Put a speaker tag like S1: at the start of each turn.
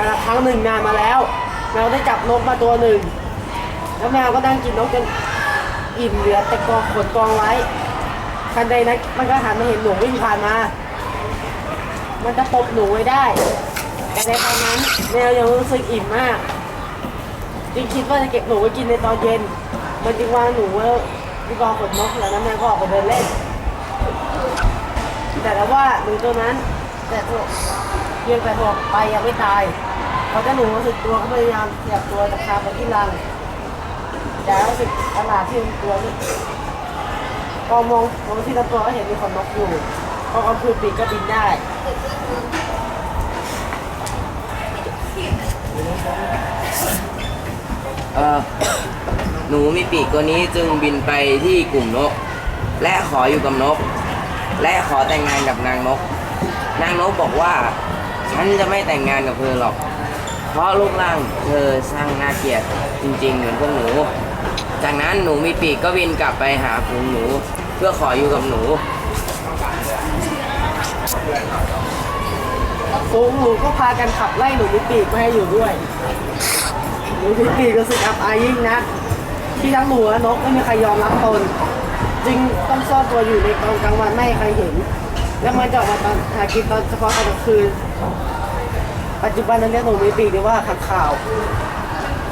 S1: แต่ละครั้งหนึ่งนานมาแล้วแมวได้จับนกมาตัวหนึ่ง แล้วแมวก็นั่งกินนกจนอิ่มเหลือแต่กองขนกองไว้ทันใดนั้นมันก็หันมาเห็นหนูวิ่งผ่านมา มันจะปบหนูไว้ได้ แต่ในตอนนั้นแมวยังรู้สึกอิ่มมาก จึงคิดว่าจะเก็บหนูไว้กินในตอนเย็น มันจึงวางหนูไว้ที่กองขนนกแล้วนั้นแมวก็ออกไปเดินเล่น แต่แล้วว่าหนูตัวนั้น แต่ตัวเพียงแต่ตัวไปยังไม่ตาย พอเจ้าหนูรู้สึกตัวก็พยายามขยับตัวจะคาไปที่รังแต่รู้สึกประหลาดที่มันตัวนี่พอมองมองที่ลำตัวก็เห็นมีขนนกอยู่ พอกำพือปีกก็บินได้
S2: เออหนูมีปีกตัวนี้จึงบินไปที่กลุ่มนก และขออยู่กับนก และขอแต่งงานกับนางนก นางนกบอกว่า ฉันจะไม่แต่งงานกับเธอหรอก เพราะรูปร่างเธอสร้างน่าเกลียดจริงๆ เหมือนพวกหนู จากนั้นหนูมีปีกก็บินกลับไปหาฝูงหนู เพื่อขออยู่กับหนู
S1: ฝูงหนูก็พากันขับไล่หนูมีปีกไม่ให้อยู่ด้วย หนูมีปีกรู้สึกอับอายยิ่งนะ ที่ทั้งหนูและนกไม่มีใครยอมรับตนจึงต้องซ่อนตัวอยู่ในตอนกลางวันไม่ให้ใครเห็น แล้วมันจะออกมาตอนหากินตอนเฉพาะตอนกลางคืน ปัจจุบันนั้นเรียกหนูมีปีกหรือว่าขังข่าว